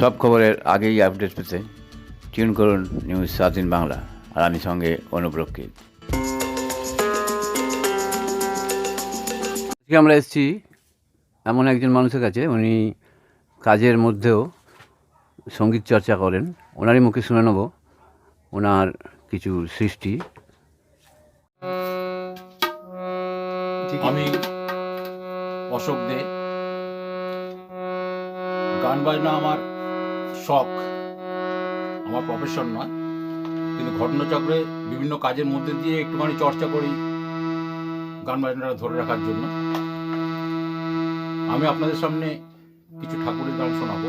সব খবরের আগেই আপডেট পেতে টিউন করুন নিউজ স্বাধীন বাংলা আর আমি সঙ্গে অনুপ্রক্ষিত আমরা এসেছি এমন একজন মানুষের কাছে, উনি কাজের মধ্যেও সংগীত চর্চা করেন। ওনারই মুখে শুনে নেব ওনার কিছু সৃষ্টি। আমি অশোক দে। গান বাজনা আমার শখ। আমার প্রফেশন নয়, কিন্তু ঘটনাচক্রে বিভিন্ন কাজের মধ্যে দিয়ে একটুখানি চর্চা করি, গান বাজনাটা ধরে রাখার জন্য। আমি আপনাদের সামনে কিছু ঠাকুরের গান শোনাবো,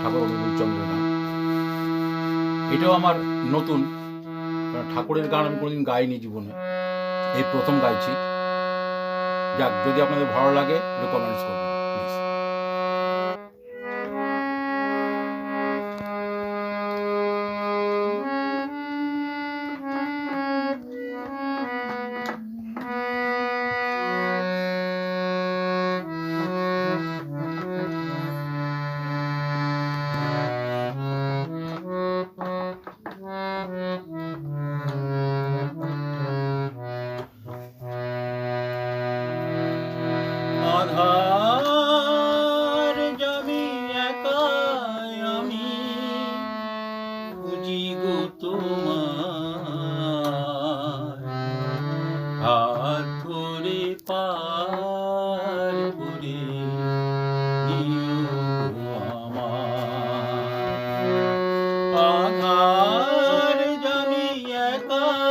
ঠাকুর অনুকূল চন্দ্রের গান। এটাও আমার নতুন, কারণ ঠাকুরের গান আমি কোনোদিন গাইনি জীবনে। এই প্রথম গাইছি। যাক, যদি আপনাদের ভালো লাগে, একটু কমেন্টস আধার জমি একাই আমি। খুঁজি গো তোমার হাত ধরে পার করে আমার আধার জমি একাই